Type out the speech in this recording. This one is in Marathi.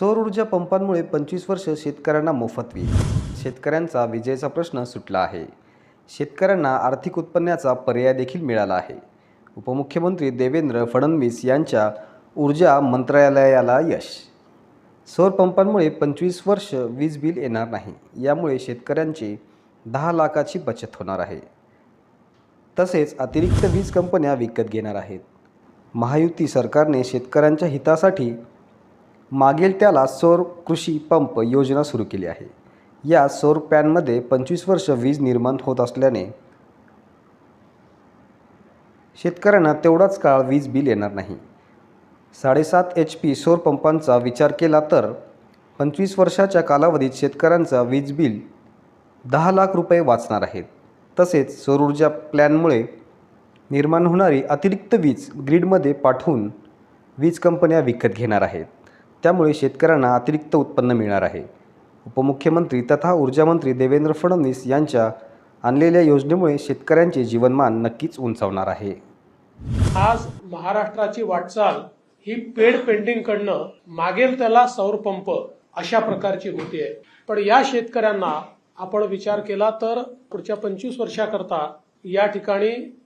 सौर ऊर्जा पंपांमुळे पंचवीस वर्ष शेतकऱ्यांना मोफत वीज. शेतकऱ्यांचा विजेचा प्रश्न सुटला आहे. शेतकऱ्यांना आर्थिक उत्पन्नाचा पर्याय देखील मिळाला आहे. उपमुख्यमंत्री देवेंद्र फडणवीस यांच्या ऊर्जा मंत्रालयाला यश. सौर पंपांमुळे पंचवीस वर्ष वीज बिल येणार नाही. यामुळे शेतकऱ्यांची दहा लाखाची बचत होणार आहे. तसेच अतिरिक्त वीज कंपन्या विकत घेणार आहेत. महायुती सरकारने शेतकऱ्यांच्या हितासाठी मागेल त्याला सौर कृषी पंप योजना सुरू केली आहे. या सौर पॅनमध्ये पंचवीस वर्ष वीज निर्माण होत असल्याने शेतकऱ्यांना तेवढाच काळ वीज बिल येणार नाही. साडेसात एच पी सौर पंपांचा विचार केला तर पंचवीस वर्षाच्या कालावधीत शेतकऱ्यांचा वीज बिल दहा लाख रुपये वाचणार आहेत. तसेच सौर ऊर्जा प्लॅनमुळे निर्माण होणारी अतिरिक्त वीज ग्रीडमध्ये पाठवून वीज कंपन्या विकत घेणार आहेत. त्यामुळे शेतकऱ्यांना अतिरिक्त उत्पन्न मिळणार आहे. उपमुख्यमंत्री तथा ऊर्जामंत्री देवेंद्र फडणवीस यांच्या आणलेल्या योजनेमुळे शेतकऱ्यांचे जीवनमान नक्कीच उंचावणार आहे. आज महाराष्ट्राची वाटचाल ही पेड पेंटिंगकडनं मागेल त्याला सौर पंप अशा प्रकारची होती आहे पण या शेतकऱ्यांना आपण विचार केला तर पुढच्या पंचवीस वर्षाकरता या ठिकाणी